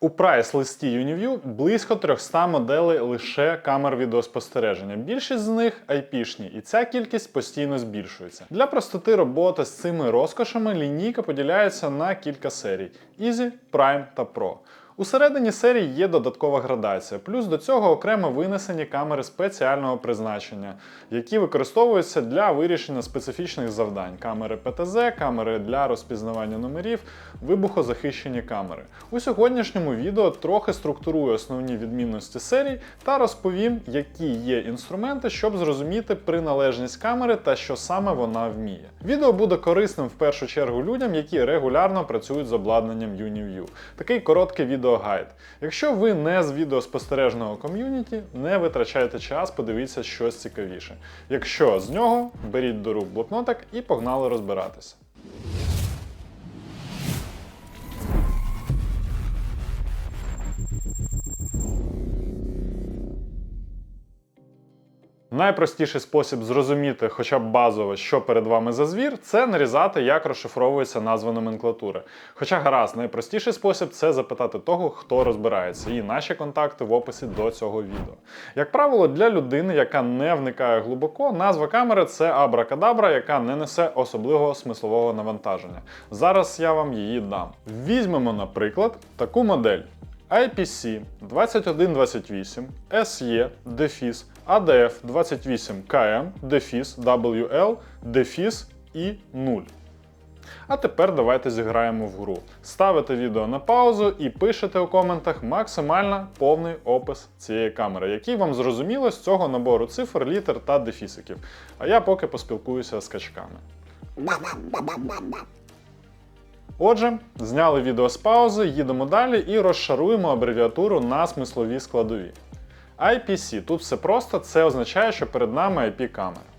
У прайс-листі Uniview близько 300 моделей лише камер відеоспостереження. Більшість з них IP-шні, і ця кількість постійно збільшується. Для простоти роботи з цими розкошами лінійка поділяється на кілька серій: Easy, Prime та Pro. Усередині серії є додаткова градація, плюс до цього окремо винесені камери спеціального призначення, які використовуються для вирішення специфічних завдань: камери ПТЗ, камери для розпізнавання номерів, вибухозахищені камери. У сьогоднішньому відео трохи структурую основні відмінності серій та розповім, які є інструменти, щоб зрозуміти приналежність камери та що саме вона вміє. Відео буде корисним в першу чергу людям, які регулярно працюють з обладнанням Uniview. Такий короткий відеогайд. Якщо ви не з відеоспостережного ком'юніті, не витрачайте час, подивіться щось цікавіше. Якщо з нього, беріть до рук блокнотик і погнали розбиратися. Найпростіший спосіб зрозуміти хоча б базово, що перед вами за звір, це нарізати, як розшифровується назва номенклатури. Хоча гаразд, найпростіший спосіб це запитати того, хто розбирається, і наші контакти в описі до цього відео. Як правило, для людини, яка не вникає глибоко, назва камери це абракадабра, яка не несе особливого смислового навантаження. Зараз я вам її дам. Візьмемо, наприклад, таку модель. IPC 2128 SE дефіс ADF 28 KM дефіс WL дефіс і 0. А тепер давайте зіграємо в гру. Ставите відео на паузу і пишете у коментах максимально повний опис цієї камери, який вам зрозуміло з цього набору цифр, літер та дефісиків. А я поки поспілкуюся з качками. Отже, зняли відео з паузи, їдемо далі і розшаруємо абревіатуру на смислові складові. IPC. Тут все просто, це означає, що перед нами IP-камера.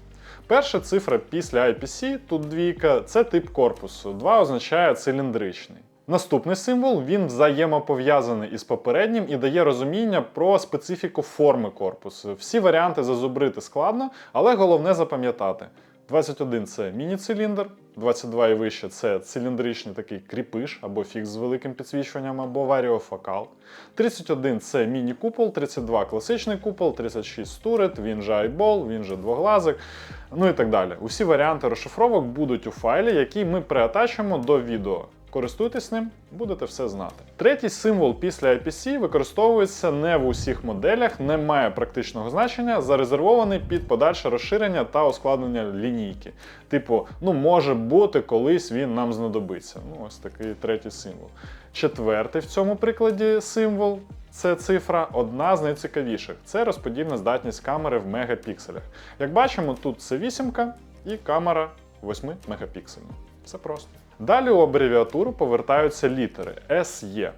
Перша цифра після IPC, тут двійка, це тип корпусу. Два означає циліндричний. Наступний символ він взаємопов'язаний із попереднім і дає розуміння про специфіку форми корпусу. Всі варіанти зазубрити складно, але головне запам'ятати. 21 це міні-циліндр, 22 і вище це циліндричний такий кріпиш або фікс з великим підсвічуванням або варіофокал. 31 це міні-купол, 32 класичний купол, 36 турет, він же айбол, він же двоглазик, ну і так далі. Усі варіанти розшифровок будуть у файлі, який ми приатачимо до відео. Користуйтесь ним, будете все знати. Третій символ після IPC використовується не в усіх моделях, не має практичного значення, зарезервований під подальше розширення та ускладнення лінійки. Типу, ну може бути, колись він нам знадобиться. Ну, ось такий третій символ. Четвертий в цьому прикладі символ. Це цифра одна з найцікавіших. Це розподільна здатність камери в мегапікселях. Як бачимо, тут це вісімка і камера 8 мегапіксельна. Все просто. Далі у абревіатуру повертаються літери SE.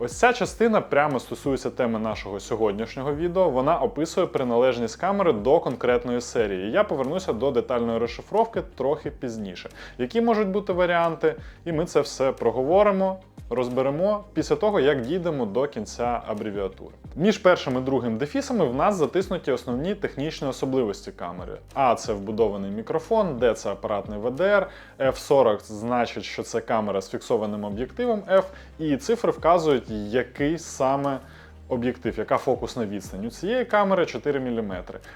Ось ця частина прямо стосується теми нашого сьогоднішнього відео. Вона описує приналежність камери до конкретної серії. Я повернуся до детальної розшифровки трохи пізніше. Які можуть бути варіанти, і ми це все проговоримо, розберемо після того, як дійдемо до кінця абревіатури. Між першим і другим дефісами в нас затиснуті основні технічні особливості камери. А це вбудований мікрофон, Д це апаратний VDR, F40 значить, що це камера з фіксованим об'єктивом F, і цифри вказують, який саме об'єктив, яка фокусна відстань. У цієї камери 4 мм,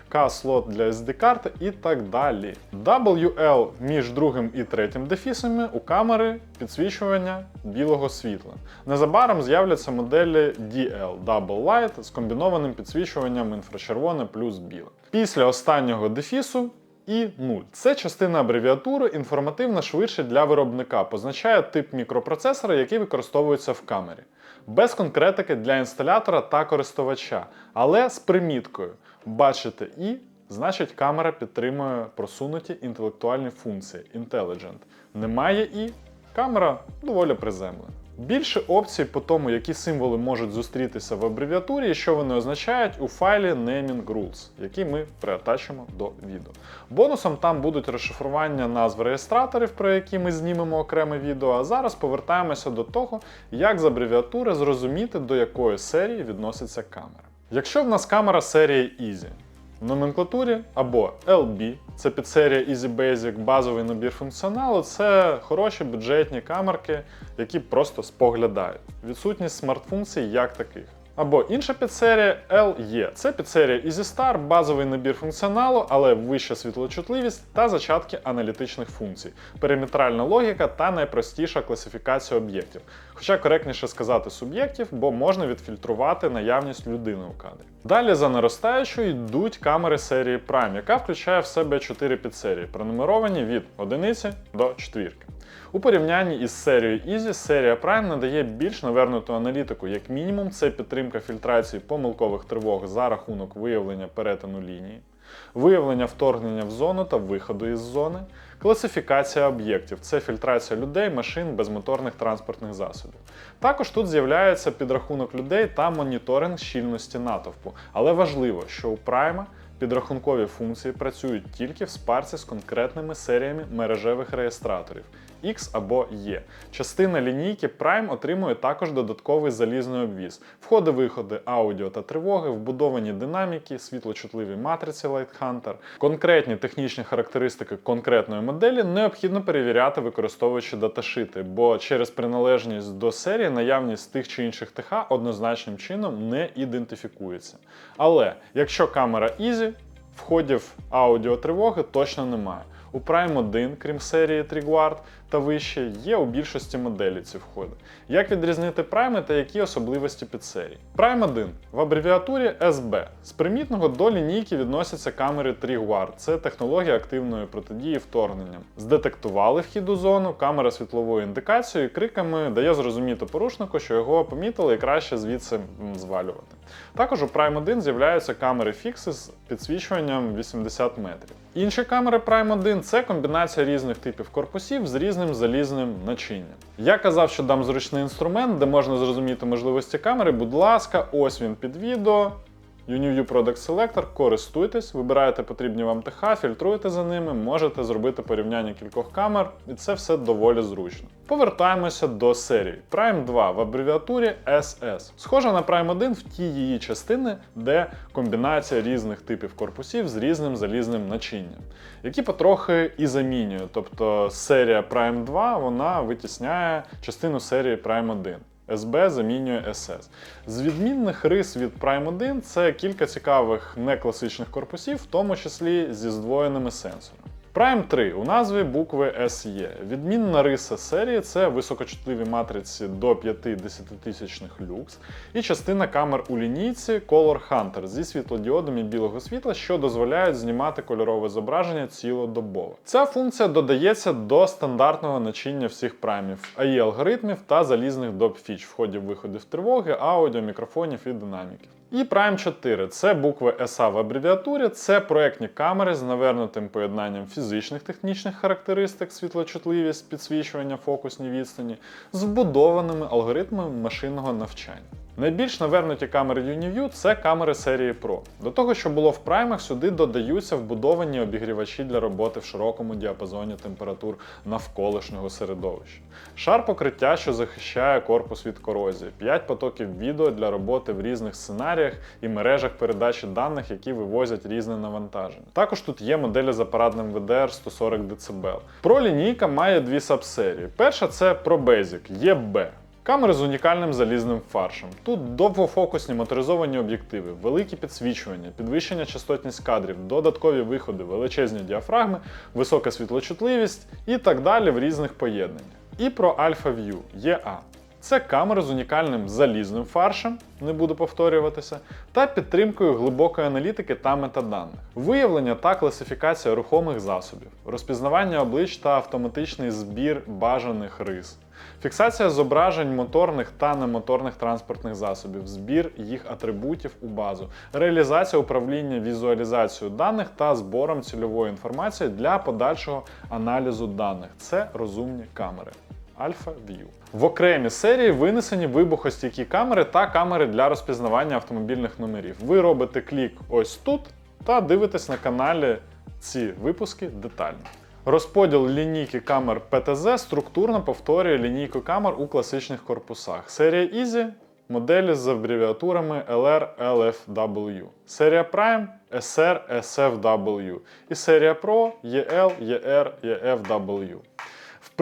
К-слот для SD-карти і так далі. WL між другим і третім дефісами у камери підсвічування білого світла. Незабаром з'являться моделі DL Double Light з комбінованим підсвічуванням інфрачервоне плюс біле. Після останнього дефісу і 0. Це частина абревіатури інформативно швидше для виробника, позначає тип мікропроцесора, який використовується в камері. Без конкретики для інсталятора та користувача, але з приміткою. Бачите і, значить, камера підтримує просунуті інтелектуальні функції Intelligent. Немає і, камера доволі приземлена. Більше опцій по тому, які символи можуть зустрітися в абревіатурі і що вони означають у файлі Naming Rules, який ми приатачимо до відео. Бонусом там будуть розшифрування назв реєстраторів, про які ми знімемо окреме відео. А зараз повертаємося до того, як з абревіатури зрозуміти, до якої серії відноситься камера. Якщо в нас камера серії Easy, В номенклатурі або LB, це підсерія Easy Basic, базовий набір функціоналу. Це хороші бюджетні камерки, які просто споглядають. Відсутність смарт-функцій як таких. Або інша підсерія LE. Це підсерія Easy Star, базовий набір функціоналу, але вища світлочутливість та зачатки аналітичних функцій, периметральна логіка та найпростіша класифікація об'єктів. Хоча коректніше сказати суб'єктів, бо можна відфільтрувати наявність людини у кадрі. Далі за наростаючою йдуть камери серії Prime, яка включає в себе 4 підсерії, пронумеровані від 1 до 4. У порівнянні із серією Easy, серія Prime надає більш навернуту аналітику. Як мінімум, це підтримка фільтрації помилкових тривог за рахунок виявлення перетину лінії, виявлення вторгнення в зону та виходу із зони, класифікація об'єктів це фільтрація людей, машин, безмоторних транспортних засобів. Також тут з'являється підрахунок людей та моніторинг щільності натовпу. Але важливо, що у Prime підрахункові функції працюють тільки в спарці з конкретними серіями мережевих реєстраторів. X або E. Частина лінійки Prime отримує також додатковий залізний обвіз, входи-виходи, аудіо та тривоги, вбудовані динаміки, світлочутливі матриці Light Hunter. Конкретні технічні характеристики конкретної моделі необхідно перевіряти, використовуючи даташити, бо через приналежність до серії наявність тих чи інших ТХ однозначним чином не ідентифікується. Але якщо камера Easy, входів аудіотривоги точно немає. У Prime 1, крім серії Triguard та вище, є у більшості моделі ці входи. Як відрізнити Prime та які особливості підсерій? Prime 1 в абревіатурі SB. З примітного до лінійки відносяться камери Triguard. Це технологія активної протидії вторгненням. Здетектували вхід у зону, камера світловою індикацією криками дає зрозуміти порушнику, що його помітили і краще звідси звалювати. Також у Prime 1 з'являються камери фікси з підсвічуванням 80 метрів. Інші камери Prime 1 це комбінація різних типів корпусів з різним залізним начинням. Я казав, що дам зручний інструмент, де можна зрозуміти можливості камери. Будь ласка, ось він під відео. UniView Product Selector, користуйтесь, вибираєте потрібні вам ТХ, фільтруєте за ними, можете зробити порівняння кількох камер, і це все доволі зручно. Повертаємося до серії. Prime 2 в абревіатурі SS. Схожа на Prime 1 в ті її частини, де комбінація різних типів корпусів з різним залізним начинням, які потрохи і замінює. Тобто серія Prime 2 вона витісняє частину серії Prime 1. SB замінює СС. З відмінних рис від Prime 1 це кілька цікавих некласичних корпусів, в тому числі зі здвоєними сенсорами. Prime 3 у назві букви SE. Відмінна риса серії це високочутливі матриці до 5-10 тисячних люкс і частина камер у лінійці Color Hunter зі світлодіодами білого світла, що дозволяють знімати кольорове зображення цілодобово. Ця функція додається до стандартного начиння всіх праймів, AI алгоритмів та залізних доп фіч, входів виходів тривоги, аудіо, мікрофонів і динаміків. І Prime 4 це букви SA в абревіатурі, це проектні камери з навернутим поєднанням фізичних технічних характеристик, світлочутливість, підсвічування, фокусні відстані, з вбудованими алгоритмами машинного навчання. Найбільш навернуті камери UniView – це камери серії Pro. До того, що було в праймах, сюди додаються вбудовані обігрівачі для роботи в широкому діапазоні температур навколишнього середовища. Шар покриття, що захищає корпус від корозії, 5 потоків відео для роботи в різних сценаріях і мережах передачі даних, які вивозять різне навантаження. Також тут є моделі з апаратним VDR 140 дБ. Pro лінійка має дві сабсерії. Перша це Pro Basic EB. Камери з унікальним залізним фаршем. Тут довгофокусні моторизовані об'єктиви, великі підсвічування, підвищення частотність кадрів, додаткові виходи, величезні діафрагми, висока світлочутливість і так далі в різних поєднаннях. І про Alpha View EA. Це камери з унікальним залізним фаршем, не буду повторюватися, та підтримкою глибокої аналітики та метаданих, виявлення та класифікація рухомих засобів, розпізнавання облич та автоматичний збір бажаних рис, фіксація зображень моторних та немоторних транспортних засобів, збір їх атрибутів у базу, реалізація управління візуалізацією даних та збором цільової інформації для подальшого аналізу даних. Це розумні камери. Alpha View. В окремі серії винесені вибухостійкі камери та камери для розпізнавання автомобільних номерів. Ви робите клік ось тут та дивитесь на каналі ці випуски детально. Розподіл лінійки камер PTZ структурно повторює лінійку камер у класичних корпусах. Серія Easy моделі з абревіатурами LR LFW. Серія Prime SR SFW і серія Pro EL ER EFW.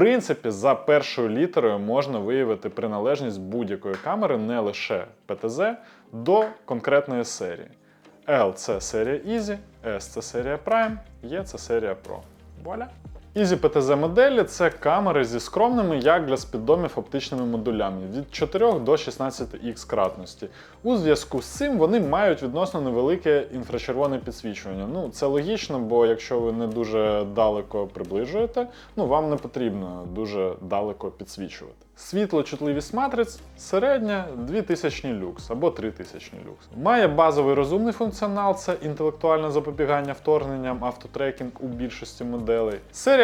Принципі, за першою літерою можна виявити приналежність будь-якої камери не лише ПТЗ до конкретної серії. L це серія Easy, S це серія Prime, E це серія Pro. Вуаля! Easy PTZ моделі це камери зі скромними, як для спіддомів оптичними модулями від 4 до 16х кратності. У зв'язку з цим вони мають відносно невелике інфрачервоне підсвічування. Ну, це логічно, бо якщо ви не дуже далеко приближуєте, ну вам не потрібно дуже далеко підсвічувати. Світлочутливість матриць середня 2000 люкс або 3000 люкс. Має базовий розумний функціонал, це інтелектуальне запобігання вторгненням, автотрекінг у більшості моделей.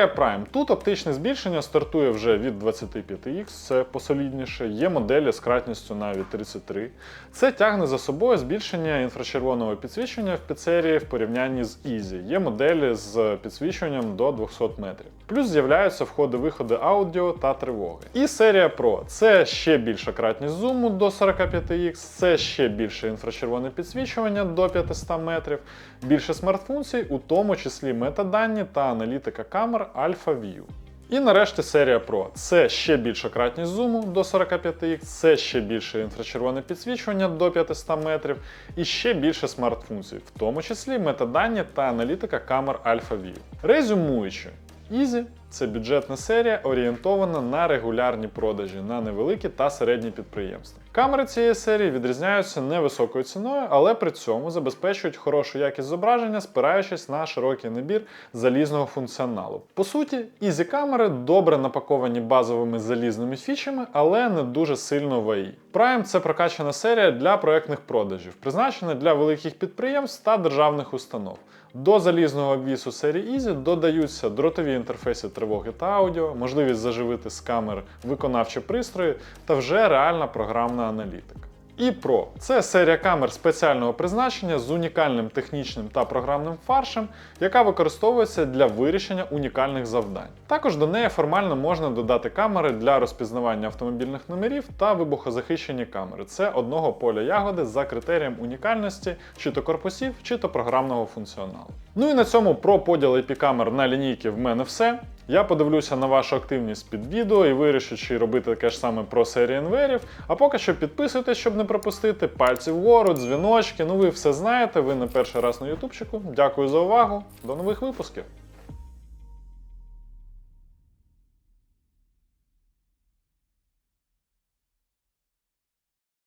Prime. Тут оптичне збільшення стартує вже від 25X, це посолідніше. Є моделі з кратністю навіть 33. Це тягне за собою збільшення інфрачервоного підсвічення в піцерії в порівнянні з Easy. Є моделі з підсвічуванням до 200 метрів. Плюс з'являються входи-виходи аудіо та тривоги. І серія Pro це ще більша кратність зуму до 45х, це ще більше інфрачервоне підсвічування до 500 метрів, більше смарт-функцій, у тому числі метадані та аналітика камер Alpha View. І нарешті серія Pro. Це ще більша кратність зуму до 45х, це ще більше інфрачервоне підсвічування до 500 метрів і ще більше смарт-функцій, в тому числі метадані та аналітика камер Alpha View. Резюмуючи, Easy це бюджетна серія, орієнтована на регулярні продажі на невеликі та середні підприємства. Камери цієї серії відрізняються невисокою ціною, але при цьому забезпечують хорошу якість зображення, спираючись на широкий набір залізного функціоналу. По суті, Easy камери добре напаковані базовими залізними фічами, але не дуже сильно в АІ. Prime це прокачана серія для проектних продажів, призначена для великих підприємств та державних установ. До залізного обвісу серії Easy додаються дротові інтерфейси тривоги та аудіо, можливість заживити з камер виконавчі пристрої та вже реальна програмна аналітика. І Pro це серія камер спеціального призначення з унікальним технічним та програмним фаршем, яка використовується для вирішення унікальних завдань. Також до неї формально можна додати камери для розпізнавання автомобільних номерів та вибухозахищені камери. Це одного поля ягоди за критерієм унікальності чи то корпусів, чи то програмного функціоналу. Ну і на цьому про поділ IP камер на лінійки в мене все. Я подивлюся на вашу активність під відео і вирішу, чи робити таке ж саме про серії інверів. А поки що підписуйтесь, щоб не пропустити. Пальці вгору, дзвіночки. Ну ви все знаєте, ви не перший раз на ютубчику. Дякую за увагу. До нових випусків!